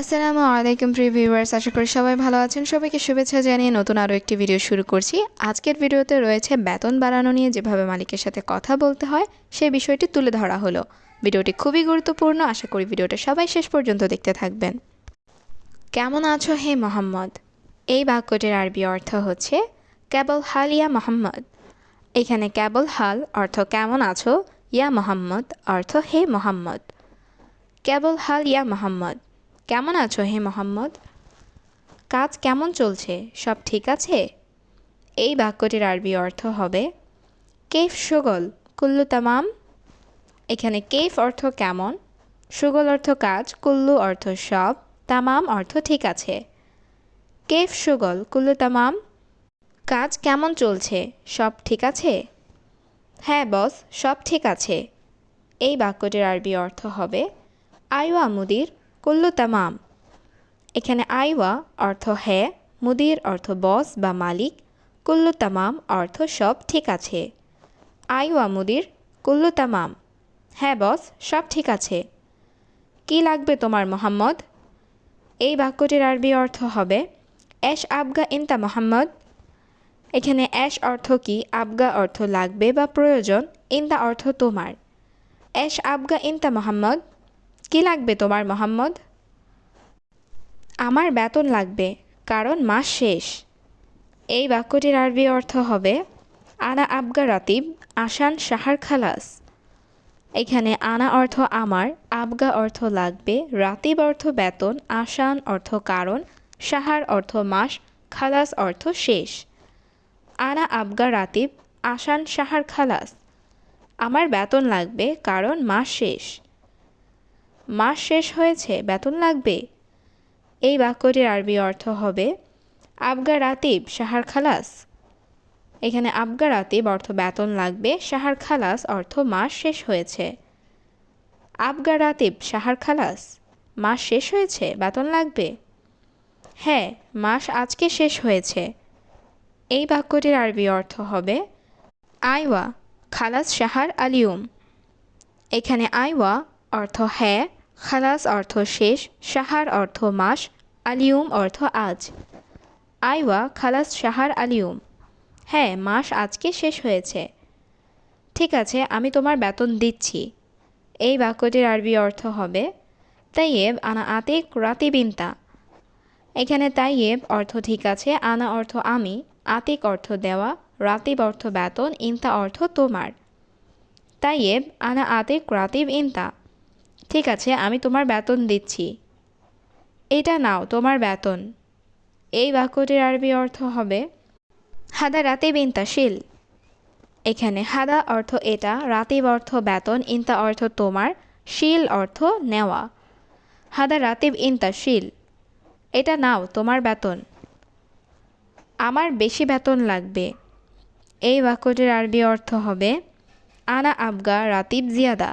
আসসালামু আলাইকুম প্রিয় ভিউয়ার্স, আশা করি সবাই ভালো আছেন। সবাইকে শুভেচ্ছা জানিয়ে নতুন আরও একটি ভিডিও শুরু করছি। আজকের ভিডিওতে রয়েছে বেতন বাড়ানো নিয়ে যেভাবে মালিকের সাথে কথা বলতে হয় সেই বিষয়টি তুলে ধরা হলো। ভিডিওটি খুবই গুরুত্বপূর্ণ, আশা করি ভিডিওটা সবাই শেষ পর্যন্ত দেখতে থাকবেন। কেমন আছো হে মোহাম্মদ? এই বাক্যটির আরবি অর্থ হচ্ছে, কেবল হাল ইয়া মোহাম্মদ। এখানে কেবল হাল অর্থ কেমন আছো? ইয়া মোহাম্মদ অর্থ হে মোহাম্মদ। কেবল হাল ইয়া মোহাম্মদ। কেমন আছো হে মোহাম্মদ? কাজ কেমন চলছে? সব ঠিক আছে? এই বাক্যটির আরবি অর্থ হবে, কেফ সুগল, কুল্লু তামাম। এখানে কেফ অর্থ কেমন? সুগল অর্থ কাজ, কুল্লু অর্থ সব, তামাম অর্থ ঠিক আছে। কেফ সুগল, কুল্লু তামাম। কাজ কেমন চলছে? সব ঠিক আছে? হ্যাঁ বস, সব ঠিক আছে। এই বাক্যটির আরবি অর্থ হবে আইওয়া মুদির কুল্লু তামাম। এখানে আইওয়া অর্থ হ্যাঁ মুদির অর্থ বস বা মালিক কুল্লু তামাম অর্থ সব ঠিক আছে। আইওয়া মুদির কুল্লু তামাম। হ্যাঁ বস, সব ঠিক আছে। কি লাগবে তোমার মোহাম্মদ? এই বাক্যটির আরবি অর্থ হবে অ্যাশ আবগা ইনতা মোহাম্মদ। এখানে অ্যাশ অর্থ কি, আবগা অর্থ লাগবে বা প্রয়োজন, ইনতা অর্থ তোমার। অ্যাশ আবগা ইনতা মোহাম্মদ। কি লাগবে তোমার, মোহাম্মদ? আমার বেতন লাগবে, কারণ মাস শেষ। এই বাক্যটির আরবি অর্থ হবে, আনা আবগা রাতিব আসান সাহার খালাস। এখানে আনা অর্থ আমার আবগা অর্থ লাগবে রাতিব অর্থ বেতন আসান অর্থ কারণ সাহার অর্থ মাস খালাস অর্থ শেষ। আনা আবগা রাতিব আসান সাহার খালাস। আমার বেতন লাগবে, কারণ মাস শেষ। মাস শেষ হয়েছে, বেতন লাগবে? এই বাক্যটির আরবি অর্থ হবে, আবগা রাতিব, সাহার খালাস। এখানে আবগা রাতিব অর্থ বেতন লাগবে, সাহার খালাস অর্থ মাস শেষ হয়েছে। আবগা রাতিব, সাহার খালাস, মাস শেষ হয়েছে, বেতন লাগবে? হ্যাঁ মাস আজকে শেষ হয়েছে। এই বাক্যটির আরবি অর্থ হবে, আইওয়া, খালাস সাহার আলিউম। এখানে আইওয়া অর্থ হ্যাঁ খালাস অর্থ শেষ সাহার অর্থ মাস আলিউম অর্থ আজ। আইওয়া, খালাস সাহার আলিউম হ্যাঁ মাস আজকে শেষ হয়েছে। ঠিক আছে, আমি তোমার বেতন দিচ্ছি। এই বাক্যটির আরবি অর্থ হবে, তাইয়েব আনা আতিক রাতিবিনতা এখানে তাইয়েব অর্থ ঠিক আছে, আনা অর্থ আমি, আতিক অর্থ দেওয়া, রাতিব অর্থ বেতন, ইনতা অর্থ তোমার। তাইয়েব আনা আতিক, রাতিব, ইনতা। ঠিক আছে, আমি তোমার বেতন দিচ্ছি। এটা নাও, তোমার বেতন। এই বাক্যটির আরবি অর্থ হবে, হাদা রাতিব ইনতা শিল। এখানে, হাদা অর্থ এটা, রাতিব অর্থ বেতন, ইনতা অর্থ তোমার, শিল অর্থ নেওয়া। হাদা রাতিব ইনতা শিল। এটা নাও, তোমার বেতন। আমার বেশি বেতন লাগবে। এই বাক্যটির আরবি অর্থ হবে, আনা আবগা রাতিব জিয়াদা।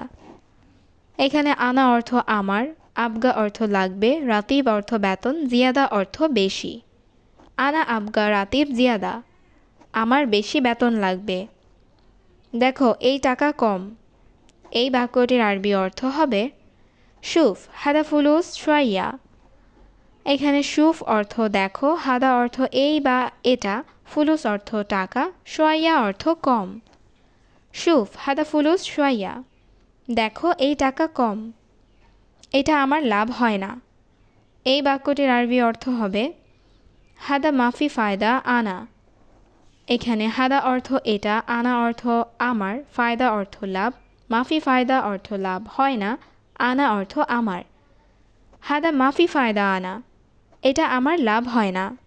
এখানে আনা অর্থ আমার, আবগা অর্থ লাগবে, রাতিব অর্থ বেতন, জিয়াদা অর্থ বেশি। আনা আবগা, রাতিব জিয়াদা। আমার বেশি বেতন লাগবে। দেখো, এই টাকা কম। এই বাক্যটির আরবি অর্থ হবে সুফ, হাদা ফুলুস সোয়াইয়া। এখানে সুফ অর্থ দেখো, হাদা অর্থ এই বা এটা, ফুলুস অর্থ টাকা, সোয়াইয়া অর্থ কম। সুফ, হাদা ফুলুস সোয়াইয়া। দেখো, এই টাকা কম। এটা আমার লাভ হয় না। এই বাক্যটির আরবি অর্থ হবে, হাদা মাফি ফায়দা আনা। এখানে হাদা অর্থ এটা, আনা অর্থ আমার, ফায়দা অর্থ লাভ, মাফি ফায়দা অর্থ লাভ হয় না, আনা অর্থ আমার। হাদা মাফি ফায়দা আনা। এটা আমার লাভ হয় না।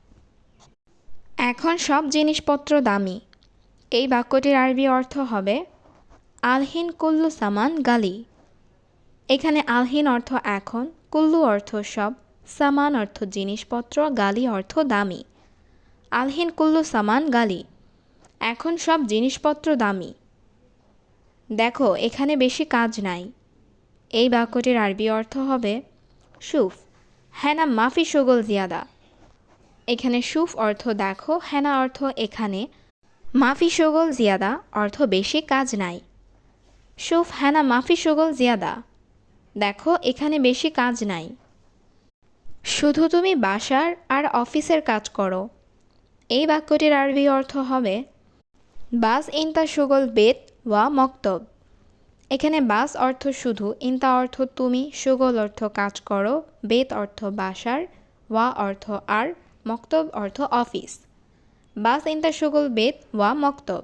এখন সব জিনিসপত্র দামি। এই বাক্যটির আরবি অর্থ হবে আলহিন কুল্লু সামান গালি। এখানে আলহিন অর্থ এখন, কুল্লু অর্থ সব, সামান অর্থ জিনিসপত্র, গালি অর্থ দামি। আলহিন কুল্লু সামান গালি, এখন সব জিনিসপত্র দামি। দেখো, এখানে বেশি কাজ নাই। এই বাক্যটির আরবি অর্থ হবে সুফ। হ্যানা মাফি সুগল জিয়াদা। এখানে সুফ অর্থ দেখো হ্যানা অর্থ এখানে। মাফি সুগল জিয়াদা অর্থ বেশি কাজ নাই। সুফ হ্যানা মাফি, সুগল, জিয়াদা। দেখো, এখানে বেশি কাজ নাই। শুধু তুমি বাসার আর অফিসের কাজ করো। এই বাক্যটির আরবি অর্থ হবে, বাস ইনতা সুগল বেত ওয়া মক্তব। এখানে বাস অর্থ শুধু, ইনতা অর্থ তুমি, সুগল অর্থ কাজ করো, বেত অর্থ বাসার, ওয়া অর্থ আর, মক্তব অর্থ অফিস। বাস ইনতা সুগল বেত ওয়া মক্তব।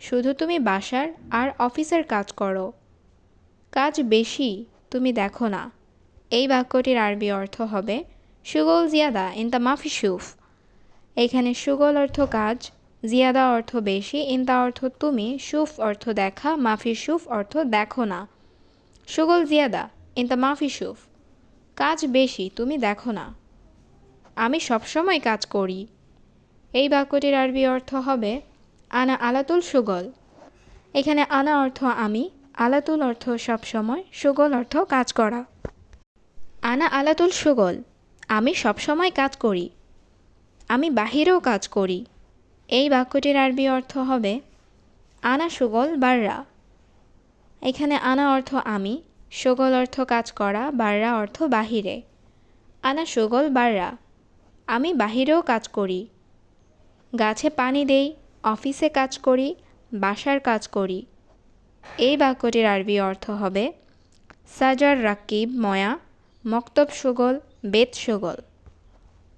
শুধু তুমি বাসার আর অফিসের কাজ করো। কাজ বেশি, তুমি দেখো না। এই বাক্যটির আরবি অর্থ হবে, সুগল জিয়াদা ইনতা মাফি সুফ। এখানে সুগল অর্থ কাজ, জিয়াদা অর্থ বেশি, ইনতা অর্থ তুমি, সুফ অর্থ দেখা, মাফি সুফ অর্থ দেখো না। সুগল জিয়াদা ইনতা মাফি সুফ। কাজ বেশি, তুমি দেখো না। আমি সবসময় কাজ করি। এই বাক্যটির আরবি অর্থ হবে আনা আলাতুল সুগল। এখানে আনা অর্থ আমি, আলাতুল অর্থ সবসময় সুগল অর্থ কাজ করা। আনা আলাতুল সুগল, আমি সবসময় কাজ করি। আমি বাহিরেও কাজ করি। এই বাক্যটির আরবি অর্থ হবে, আনা সুগল বাররা। এখানে আনা অর্থ আমি, সুগল অর্থ কাজ করা, বাররা অর্থ বাহিরে। আনা সুগল বাররা, আমি বাহিরেও কাজ করি। গাছে পানি দেই অফিসে কাজ করি, বাসার কাজ করি। এই বাক্যটির আরবি অর্থ হবে, সাজার রাকিব ময়া, মক্তব সুগল, বেত সুগল।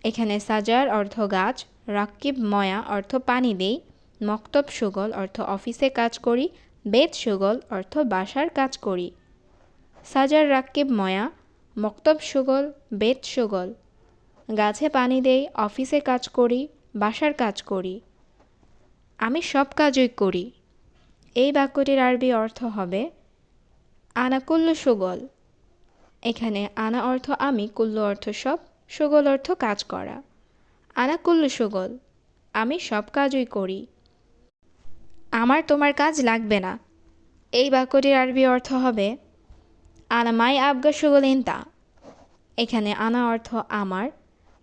এখানে সাজার অর্থ গাছ, রাকিব ময়া অর্থ পানি দেই, মক্তব সুগল অর্থ অফিসে কাজ করি, বেত সুগল অর্থ বাসার কাজ করি। সাজার রাকিব ময়া, মক্তব সুগল, বেত সুগল। গাছে পানি দেই, অফিসে কাজ করি, বাসার কাজ করি। আমি সব কাজই করি। এই বাক্যটির আরবি অর্থ হবে, আনা কুল্লু সুগল। এখানে আনা অর্থ আমি কুল্লু অর্থ সব, সুগল অর্থ কাজ করা। আনা কুল্লু সুগল আমি সব কাজই করি। আমার তোমার কাজ লাগবে না। এই বাক্যটির আরবি অর্থ হবে, আনা মাই আবগা সুগল ইনতা। এখানে আনা অর্থ আমার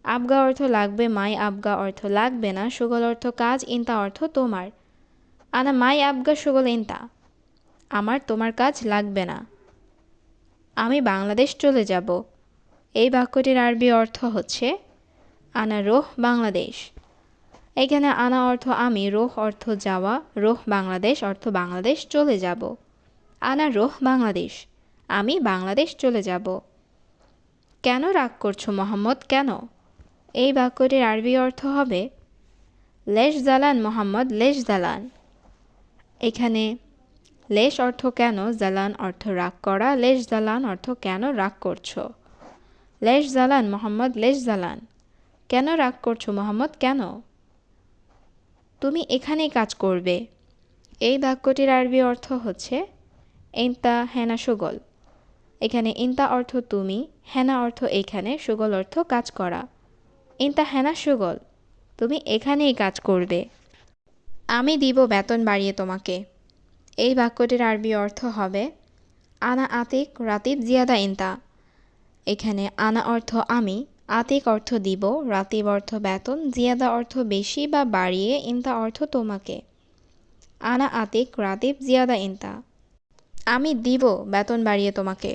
আবগা অর্থ লাগবে মাই, আবগা অর্থ লাগবে না, সুগল অর্থ কাজ, ইনতা অর্থ তোমার। আনা মাই, আবগা, সুগল, ইনতা। আমার তোমার কাজ লাগবে না। আমি বাংলাদেশ চলে যাব। এই বাক্যটির আরবি অর্থ হচ্ছে, আনা রোহ, বাংলাদেশ। এখানে আনা অর্থ আমি, রোহ অর্থ যাওয়া, রোহ, বাংলাদেশ অর্থ বাংলাদেশ চলে যাব। আনা রোহ, বাংলাদেশ। আমি বাংলাদেশ চলে যাব। কেন রাগ করছ মোহাম্মদ? কেন? এই বাক্যটির আরবি অর্থ হবে, লেশ জালান মোহাম্মদ, লেশ জালান। এখানে লেশ অর্থ কেন? জালান অর্থ রাগ করা। লেশ জালান অর্থ কেন রাগ করছ? লেশ জালান মোহাম্মদ, লেশ জালান। কেন রাগ করছ মোহাম্মদ? কেন? তুমি এখানেই কাজ করবে। এই বাক্যটির আরবি অর্থ হচ্ছে ইন্তা হেনা সুগল। এখানে ইন্তা অর্থ তুমি, হেনা অর্থ এখানে, সুগল অর্থ কাজ করা। ইন্তা হেনা সুগল, তুমি এখানেই কাজ করবে। আমি দিব বেতন বাড়িয়ে তোমাকে। এই বাক্যটির আরবি অর্থ হবে, আনা আতিক রাতিব জিয়াদা ইন্তা। এখানে আনা অর্থ আমি, আতিক অর্থ দিব, রাতিব অর্থ বেতন, জিয়াদা অর্থ বেশি বা বাড়িয়ে ইন্তা অর্থ তোমাকে। আনা আতিক রাতিব জিয়াদা ইন্তা। আমি দিব বেতন বাড়িয়ে তোমাকে।